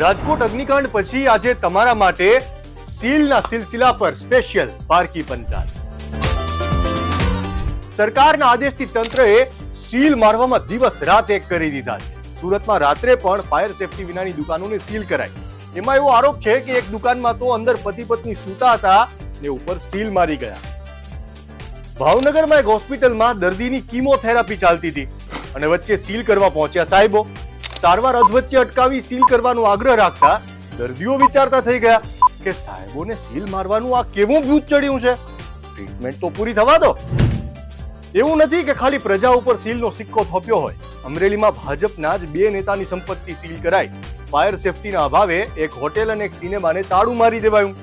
રાજકોટ અગ્નિકાંડ પછી આજે તમારા માટે સીલના સિલસિલા પર સ્પેશિયલ પારકી પંચાલ સરકારના આદેશથી તંત્રએ સીલ મારવામાં દિવસ રાત એક કરી દીધા છે. સુરતમાં રાત્રે પણ ફાયર સેફટી વિનાની દુકાનોને સીલ કરાઈ. એમાં એવો આરોપ છે કે એક દુકાનમાં તો અંદર પતિ પત્ની સૂતા હતા ને ઉપર સીલ મારી ગયા. ભાવનગરમાં એક હોસ્પિટલમાં દર્દીની કીમોથેરાપી ચાલતી હતી અને વચ્ચે સીલ કરવા પહોંચ્યા સાહેબો. સારવાર અધવચ્ચે અટકાવી સીલ કરવાનો આગ્રહ રાખતા દર્દીઓ વિચારતા થઈ ગયા કે સાહેબોને સીલ મારવાનું આ કેવું ભૂત ચડ્યું છે? ટ્રીટમેન્ટ તો પૂરી થવા દો. એવું નથી કે ખાલી પ્રજા ઉપર સીલનો સિક્કો થોપ્યો હોય. અમરેલીમાં ભાજપના જ બે નેતાની સંપત્તિ સીલ કરાઈ. ફાયર સેફટીના અભાવે એક હોટેલ અને એક સિનેમાને તાળું મારી દેવાયું.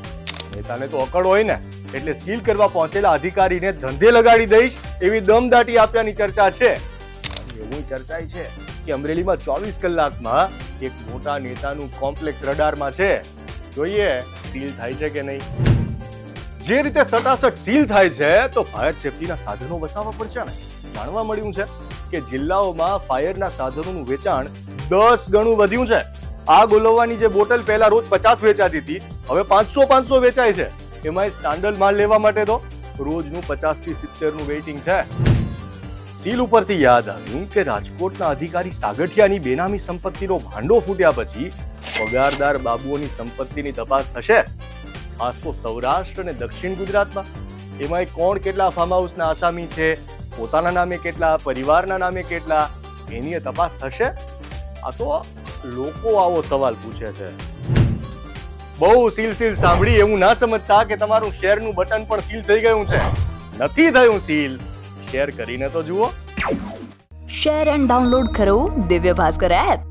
નેતાને તો અકડ હોય ને. એટલે સીલ કરવા પહોંચેલા અધિકારીને ધંધે લગાડી દઈશ એવી દમદાટી આપ્યાની ચર્ચા છે. એવું ચર્ચાય છે કે અમરેલીમાં ચોવીસ કલાકમાં એક મોટા નેતાનું કોમ્પ્લેક્સ રડારમાં છે. જોઈએ સીલ થાય છે કે નહીં? જે રીતે સટાસટ સીલ થાય છે, તો ફાયર સેફટીના સાધનો વસાવવા પડશે ને? જાણવા મળ્યું છે કે જિલ્લાઓમાં ફાયરના સાધનોનું વેચાણ દસ ગણું વધ્યું છે. આગ ઓલવવાની જે બોટલ પહેલા રોજ પચાસ વેચાતી હતી, હવે પાંચસો પાંચસો વેચાય છે. એમાંય સ્ટાન્ડર્ડ માલ લેવા માટે તો રોજનું પચાસથી સિત્તેરનું વેઇટિંગ છે. સીલ ઉપરથી યાદ આવ્યું કે રાજકોટના અધિકારી સાગઠિયાની બેનામી સંપત્તિનો ભાંડો ફૂટ્યા પછી પગારદાર બાબુઓની સંપત્તિની તપાસ થશે. ખાસ તો સૌરાષ્ટ્ર અને દક્ષિણ ગુજરાતમાં. એમાંય કોણ કેટલા ફાર્મ હાઉસના આસામી છે, પોતાના નામે કેટલા, પરિવારના નામે કેટલા, એની તપાસ થશે? આ તો લોકો આવો સવાલ પૂછે છે. બહુ સીલ સીલ સાંભળી એવું ના સમજતા કે તમારું શેરનું બટન પણ સીલ થઈ ગયું છે. નથી થયું સીલ. શેર કરીને તો જુઓ. શેર એન્ડ ડાઉનલોડ કરો દિવ્ય ભાસ્કર એપ